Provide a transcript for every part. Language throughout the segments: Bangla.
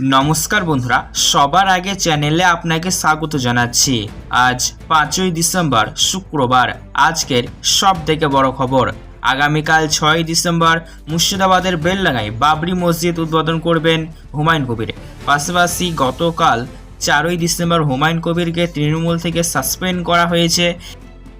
নমস্কার বন্ধুরা, সবার আগে চ্যানেলে আপনাকে স্বাগত জানাচ্ছি। আজ পাঁচই ডিসেম্বর, শুক্রবার, আজকের সব থেকে বড় খবর। আগামীকাল ছয় ডিসেম্বর, মুর্শিদাবাদের বেলডাঙ্গায় বাবরি মসজিদ উদ্বোধন করবেন হুমায়ুন কবির। পাশাপাশি গতকাল চারই ডিসেম্বর হুমায়ুন কবিরকে তৃণমূল থেকে সাসপেন্ড করা হয়েছে।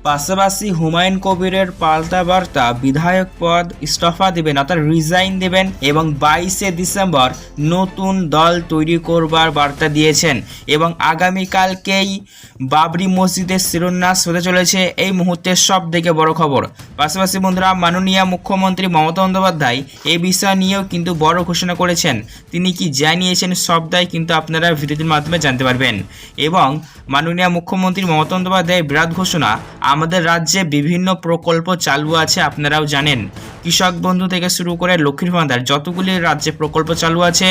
পাশাপাশি হুমায়ুন কবিরের পাল্টা বার্তা বিধায়ক পদ ইস্তফা দেবেন, অর্থাৎ রিজাইন দেবেন এবং বাইশে ডিসেম্বর নতুন দল তৈরি করবার বার্তা দিয়েছেন এবং আগামীকালকেই বাবরি মসজিদের শিরোন্যাস হতে চলেছে। এই মুহূর্তের সব থেকে বড় খবর। পাশাপাশি বন্ধুরা, মাননীয় মুখ্যমন্ত্রী মমতা বন্দ্যোপাধ্যায় এই বিষয় নিয়েও কিন্তু বড় ঘোষণা করেছেন। তিনি কি জানিয়েছেন সবটাই কিন্তু আপনারা ভিডিওটির মাধ্যমে জানতে পারবেন। এবং মাননীয় মুখ্যমন্ত্রী মমতা বন্দ্যোপাধ্যায়ের বিরাট ঘোষণা আমাদের রাজ্যে বিভিন্ন প্রকল্প চালু আছে, আপনারাও জানেন। কৃষক বন্ধু থেকে শুরু করে লক্ষ্মীর ভান্ডার যতগুলি রাজ্যে প্রকল্প চালু আছে,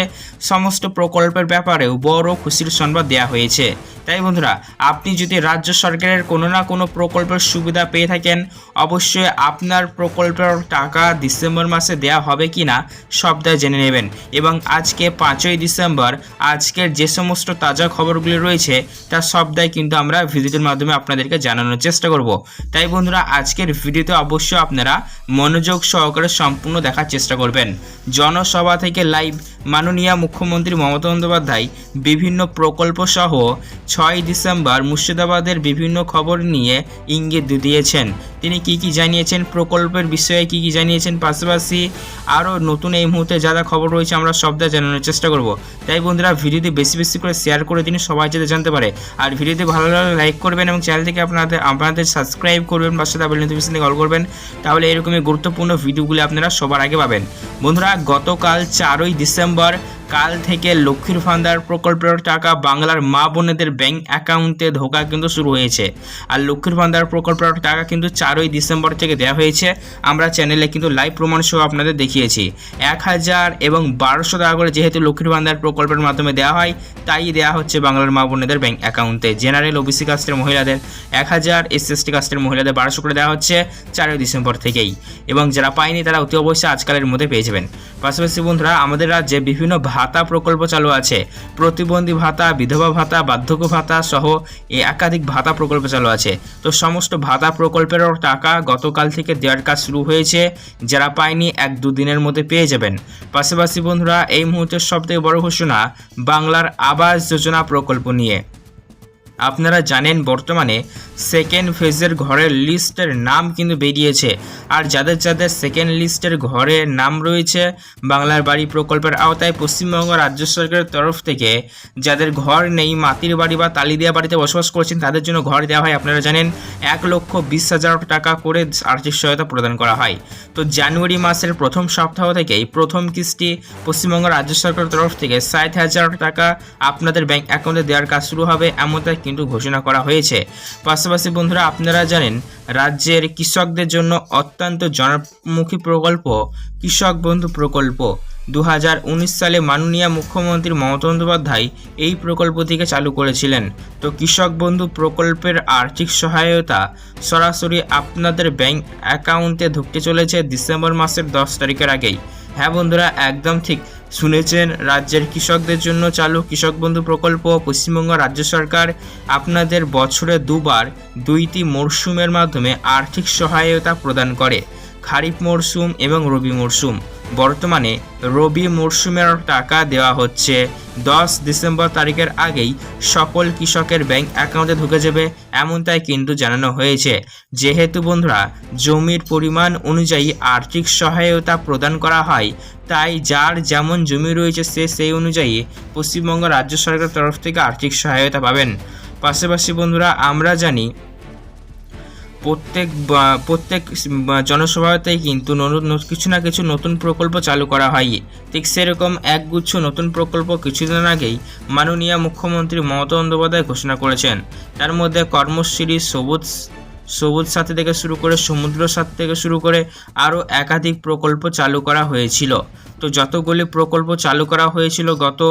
সমস্ত প্রকল্পের ব্যাপারেও বড় খুশির সংবাদ দেওয়া হয়েছে। তাই বন্ধুরা, আপনি যদি রাজ্য সরকারের কোনো না কোনো প্রকল্পের সুবিধা পেয়ে থাকেন, অবশ্যই আপনার প্রকল্পের টাকা ডিসেম্বর মাসে দেওয়া হবে কি না সবটাই জেনে নেবেন। এবং আজকে পাঁচই ডিসেম্বর, আজকের যে সমস্ত তাজা খবরগুলি রয়েছে তার সবটাই কিন্তু আমরা ভিডিওটির মাধ্যমে আপনাদেরকে জানানোর চেষ্টা করব। তাই বন্ধুরা, আজকের ভিডিওতে অবশ্যই আপনারা মনোযোগ সহকারে সম্পূর্ণ দেখার চেষ্টা করবেন। জনসভা থেকে লাইভ মাননীয় মুখ্যমন্ত্রী মমতা বন্দ্যোপাধ্যায় বিভিন্ন প্রকল্প সহ ছয় ডিসেম্বর মুর্শিদাবাদের বিভিন্ন খবর নিয়ে ইঙ্গিত দিয়েছেন। তিনি কি কি জানিয়েছেন, প্রকল্পের বিষয়ে কি কি জানিয়েছেন, পাশাপাশি আরও নতুন এই মুহূর্তে যা যা খবর রয়েছে আমরা সবটা জানানোর চেষ্টা করব। তাই বন্ধুরা, ভিডিওটি বেশি বেশি করে শেয়ার করে দিন, সবাই যাতে জানতে পারে। আর ভিডিওটি ভালো লাগলে লাইক করবেন এবং চ্যানেলটিকে আপনাদের আপনাদের সাবস্ক্রাইব করবেন বা সাথে বেল নোটিফিকেশনে কল করবেন। তাহলে এরকমই গুরুত্বপূর্ণ ভিডিওগুলি আপনারা সবার আগে পাবেন। বন্ধুরা, গতকাল চারই ডিসেম্বর, কাল থেকে লক্ষ্মীর ভান্ডার প্রকল্পের টাকা বাংলার মা বোনেদের ব্যাংক অ্যাকাউন্টে ঢোকা কিন্তু শুরু হয়েছে। আর লক্ষ্মীর ভান্ডার প্রকল্পের টাকা কিন্তু চারই ডিসেম্বর থেকে দেওয়া হয়েছে। আমরা চ্যানেলে কিন্তু লাইভ প্রমাণ সহ আপনাদের দেখিয়েছি। এক হাজার এবং বারোশো টাকা করে যেহেতু লক্ষ্মীর ভান্ডার প্রকল্পের মাধ্যমে দেওয়া হয়, তাই দেওয়া হচ্ছে বাংলার মা বোনেদের ব্যাংক অ্যাকাউন্টে জেনারেল ওবিসি কাস্টের মহিলাদের এক হাজার এস এসটি কাস্টের মহিলাদের বারোশো করে দেওয়া হচ্ছে চারই ডিসেম্বর থেকেই। এবং যারা পায়নি, তারা অতি অবশ্যই আজকালের মধ্যে পেয়ে যাবেন। পাশাপাশি বন্ধুরা, আমাদের রাজ্যে বিভিন্ন ভাতা প্রকল্প চালু আছে। প্রতিবন্ধী ভাতা, বিধবা ভাতা, বার্ধক্য ভাতা সহ একাধিক ভাতা প্রকল্প চালু আছে। তো সমস্ত ভাতা প্রকল্পের টাকা গতকাল থেকে দেওয়ার কাজ শুরু হয়েছে, যারা পায়নি এক দুদিনের মধ্যে পেয়ে যাবেন। পাশাপাশি বন্ধুরা, এই মুহূর্তের সবথেকে বড় ঘোষণা, বাংলার আবাস যোজনা প্রকল্প নিয়ে। আপনারা জানেন বর্তমানে সেকেন্ড ফেজের ঘরের লিস্টের নাম কিন্তু বেরিয়েছে। আর যাদের যাদের সেকেন্ড লিস্টের ঘরের নাম রয়েছে, বাংলার বাড়ি প্রকল্পের আওতায় পশ্চিমবঙ্গ রাজ্য সরকারের তরফ থেকে, যাদের ঘর নেই, মাটির বাড়ি বা তালি দেওয়া বাড়িতে বসবাস করছেন, তাদের জন্য ঘর দেওয়া হয়, আপনারা জানেন, এক লক্ষ বিশ হাজার টাকা করে আর্থিক সহায়তা প্রদান করা হয়। তো জানুয়ারি মাসের প্রথম সপ্তাহ থেকেই প্রথম কিস্তি পশ্চিমবঙ্গ রাজ্য সরকারের তরফ থেকে ষাট হাজার টাকা আপনাদের ব্যাংক অ্যাকাউন্টে দেওয়ার কাজ শুরু হবে। এমনটাই কিন্তু ঘোষণা করা হয়েছে। পাশাপাশি বন্ধুরা, আপনারা জানেন, রাজ্যের কৃষকদের জন্য অত্যন্ত জনমুখী প্রকল্প, কৃষক বন্ধু প্রকল্প। দু হাজার উনিশ সালে মাননীয় মুখ্যমন্ত্রী মমতা বন্দ্যোপাধ্যায় এই প্রকল্পটিকে চালু করেছিলেন। তো কৃষক বন্ধু প্রকল্পের আর্থিক সহায়তা সরাসরি আপনাদের ব্যাংক অ্যাকাউন্টে ঢুকতে চলেছে ডিসেম্বর মাসের দশ তারিখের আগেই। হ্যাঁ বন্ধুরা, একদম ঠিক শুনেছেন, রাজ্যের কৃষকদের জন্য চালু কৃষক বন্ধু প্রকল্প, পশ্চিমবঙ্গ রাজ্য সরকার আপনাদের বছরে দুবার দুইটি মরশুমের মাধ্যমে আর্থিক সহায়তা প্রদান করে। খারিফ মরশুম এবং রবি মরশুম বর্তমানে রবি মরশুমের টাকা দেওয়া হচ্ছে। দশ ডিসেম্বর তারিখের আগেই সকল কৃষকের ব্যাংক অ্যাকাউন্টে ঢুকে যাবে এমনটাই কিন্তু জানানো হয়েছে। যেহেতু বন্ধুরা, জমির পরিমাণ অনুযায়ী আর্থিক সহায়তা প্রদান করা হয়, তাই যার যেমন জমি রয়েছে সে সেই অনুযায়ী পশ্চিমবঙ্গ রাজ্য সরকারের তরফ থেকে আর্থিক সহায়তা পাবেন। পাশাপাশি বন্ধুরা, আমরা জানি প্রত্যেক প্রত্যেক জনসভাতেই কিন্তু কিছু না কিছু নতুন প্রকল্প চালু করা হয়। ঠিক সেরকম একগুচ্ছ নতুন প্রকল্প কিছুদিন আগেই মাননীয় মুখ্যমন্ত্রী মমতা বন্দ্যোপাধ্যায় ঘোষণা করেছেন। তার মধ্যে কর্মশ্রী সবুজ সবুজ সাথী থেকে শুরু করে, সমুদ্র সাথী থেকে শুরু করে আরও একাধিক প্রকল্প চালু করা হয়েছিল। তো যতগুলি প্রকল্প চালু করা হয়েছিল গত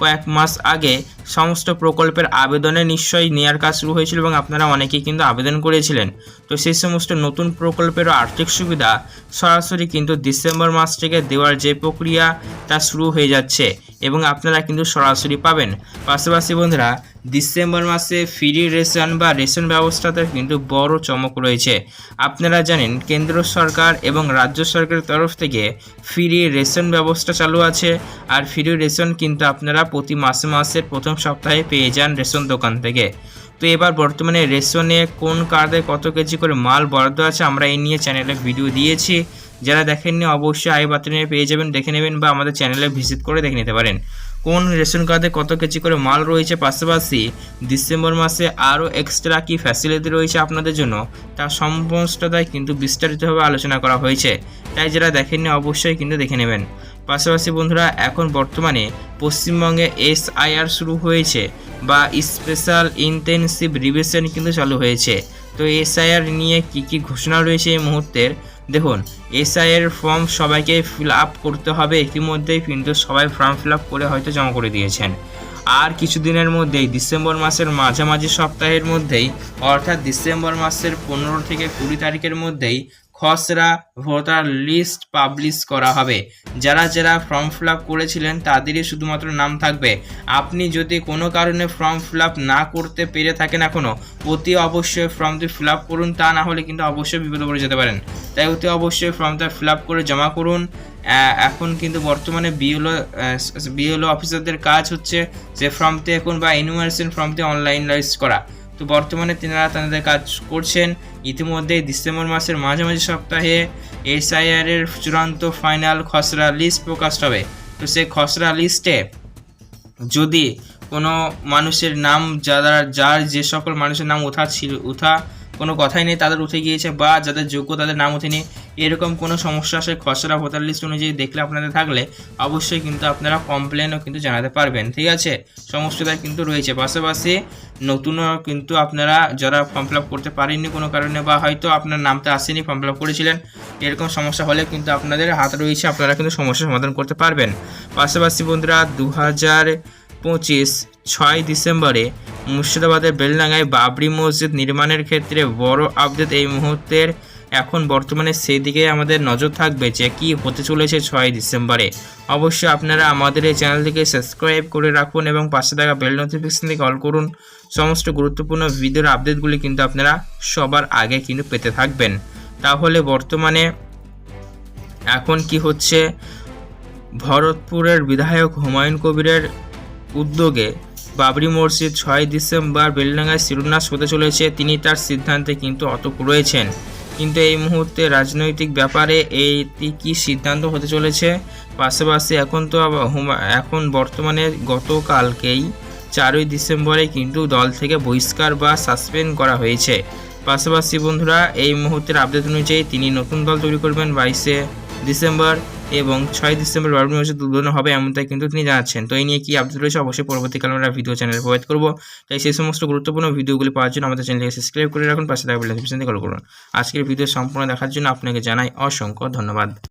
কয়েক মাস আগে, সমস্ত প্রকল্পের আবেদনে নিশ্চয়ই নেওয়ার কাজ শুরু হয়েছিল এবং আপনারা অনেকেই কিন্তু আবেদন করেছিলেন। তো সেই সমস্ত নতুন প্রকল্পেরও আর্থিক সুবিধা সরাসরি কিন্তু ডিসেম্বর মাস থেকে দেওয়ার যে প্রক্রিয়া, তা শুরু হয়ে যাচ্ছে এবং আপনারা কিন্তু সরাসরি পাবেন। পাশাপাশি বন্ধুরা, ডিসেম্বর মাসে ফ্রি রেশন বা রেশন ব্যবস্থাতে কিন্তু বড় চমক রয়েছে। আপনারা জানেন, কেন্দ্র সরকার এবং রাজ্য সরকারের তরফ থেকে ফ্রি রেশন ব্যবস্থা চালু আছে আর ফ্রি রেশন কিন্তু আপনারা প্রতি মাসে মাসের প্রথম সপ্তাহে পেয়ে যান রেশন দোকান থেকে। তো এবার বর্তমানে রেশনে কোন কার্ডে কত কেজি করে মাল বরাদ্দ আছে আমরা এই নিয়ে চ্যানেলে ভিডিও দিয়েছি। যারা দেখেননি অবশ্যই আই বাতনে পেয়ে যাবেন, দেখে নেবেন বা আমাদের চ্যানেলে ভিজিট করে দেখে নিতে পারেন। কোন রেশন কার্ডে কত কেজি করে মাল রয়েছে? পাশাপাশি ডিসেম্বর মাসে আরও এক্সট্রা কী ফ্যাসিলিটি রয়েছে আপনাদের জন্য? তা সমস্তটাই কিন্তু বিস্তারিতভাবে আলোচনা করা হয়েছে। তাই যারা দেখেননি অবশ্যই কিন্তু দেখে নেবেন। পাশাপাশি বন্ধুরা, এখন বর্তমানে পশ্চিমবঙ্গে এসআইআর শুরু হয়েছে বা স্পেশাল ইন্টেনসিভ রিভিশন কিন্তু চালু হয়েছে। তো এসআইআর নিয়ে কি কি ঘোষণা রয়েছে এই মুহূর্তের? দেখুন এসআইয়ের ফর্ম সবাইকে ফিল আপ করতে হবে। ইতিমধ্যেই কিন্তু সবাই ফর্ম ফিল আপ করে হয়তো জমা করে দিয়েছেন। আর কিছুদিনের মধ্যেই ডিসেম্বর মাসের মাঝামাঝি সপ্তাহের মধ্যেই, অর্থাৎ ডিসেম্বর মাসের পনেরো থেকে কুড়ি তারিখের মধ্যেই খসড়া ভোটার লিস্ট পাবলিশ করা হবে। যারা যারা ফর্ম ফিল করেছিলেন, তাদেরই শুধুমাত্র নাম থাকবে। আপনি যদি কোনো কারণে ফর্ম ফিল না করতে পেরে থাকেন এখনও অতি অবশ্যই ফর্মটি ফিল করুন। তা না হলে কিন্তু অবশ্যই বিপদে পড়ে যেতে পারেন। তাই অতি অবশ্যই ফর্মটা ফিল করে জমা করুন। এখন কিন্তু বর্তমানে বিএলও বিএলও অফিসারদের কাজ হচ্ছে যে ফর্মটি এখন বা ইনুমারেশন ফর্মটি অনলাইনাইজ করা। তো বর্তমানে তেনারা তাদের কাজ করছেন। ইতিমধ্যে ডিসেম্বর মাসের মাঝামাঝি সপ্তাহে এসআইআর এর চূড়ান্ত ফাইনাল খসড়া লিস্ট প্রকাশ হবে। তো সেই খসড়া লিস্টে যদি কোনো মানুষের নাম, যারা, যার যে সকল মানুষের নাম উঠা ছিল, উঠা কোনো কথাই নেই, তাদের উঠে গিয়েছে বা যাদের যোগ্য তাদের নাম উঠেনি এরকম কোনো সমস্যা সে খসড়া ভোটার লিস্ট অনুযায়ী দেখলে আপনাদের থাকলে অবশ্যই কিন্তু আপনারা কমপ্লেনও কিন্তু জানাতে পারবেন, ঠিক আছে? সমস্যাটা কিন্তু রয়েছে। পাশাপাশি নতুনও কিন্তু আপনারা যারা ফর্ম ফিল আপ করতে পারেননি কোনো কারণে বা হয়তো আপনার নামটা আসেনি ফর্ম ফিল আপ করেছিলেন, এরকম সমস্যা হলে কিন্তু আপনাদের হাত রয়েছে, আপনারা কিন্তু সমস্যার সমাধান করতে পারবেন। পাশাপাশি বন্ধুরা দু হাজার পঁচিশ ছয় ডিসেম্বরে মুর্শিদাবাদের বেলডাঙ্গায় বাবরি মসজিদ নির্মাণের ক্ষেত্রে বড় আপডেট এই মুহূর্তের এখন বর্তমানে সেই দিকে আমাদের নজর থাকবে যে কি হতে চলেছে ছয় ডিসেম্বরে। অবশ্যই আপনারা আমাদের এই চ্যানেলটিকে সাবস্ক্রাইব করে রাখুন এবং পাশে থাকা বেল নোটিফিকেশন থেকে অল করুন। সমস্ত গুরুত্বপূর্ণ ভিডিওর আপডেটগুলি কিন্তু আপনারা সবার আগে কিন্তু পেতে থাকবেন। তাহলে বর্তমানে এখন কি হচ্ছে? ভরতপুরের বিধায়ক হুমায়ুন কবিরের উদ্যোগে বাবরি মসজিদ ছয় ডিসেম্বর বেলডাঙ্গায় শিরোনাশ হতে চলেছে। তিনি তার সিদ্ধান্তে কিন্তু অটক রয়েছেন। কিন্তু এই মুহূর্তে রাজনৈতিক ব্যাপারে এইটি কি সিদ্ধান্ত হতে চলেছে? পাশাপাশি এখন তো এখন বর্তমানে গতকালকেই চারই ডিসেম্বরে কিন্তু দল থেকে বহিষ্কার বা সাসপেন্ড করা হয়েছে। পাশাপাশি বন্ধুরা, এই মুহূর্তের আপডেট অনুযায়ী তিনি নতুন দল তৈরি করবেন বাইশে ডিসেম্বর। এবং ছয় ডিসেম্বর বারো মসজিদ উদ্বোধন হবে এমনটাই কিন্তু তিনি জানাচ্ছেন। তো এই নিয়ে কি আপডেট রয়েছে? অবশ্যই পরবর্তীকালে আমরা ভিডিও চ্যানেলে প্রোভাইড করব। তাই সেই সমস্ত গুরুত্বপূর্ণ ভিডিওগুলি পাওয়ার জন্য আমাদের চ্যানেলকে সাবস্ক্রাইব করে রাখুন। পাশে থাকা বেল কল করুন আজকের ভিডিও সম্পূর্ণ দেখার জন্য আপনাকে জানাই অসংখ্য ধন্যবাদ।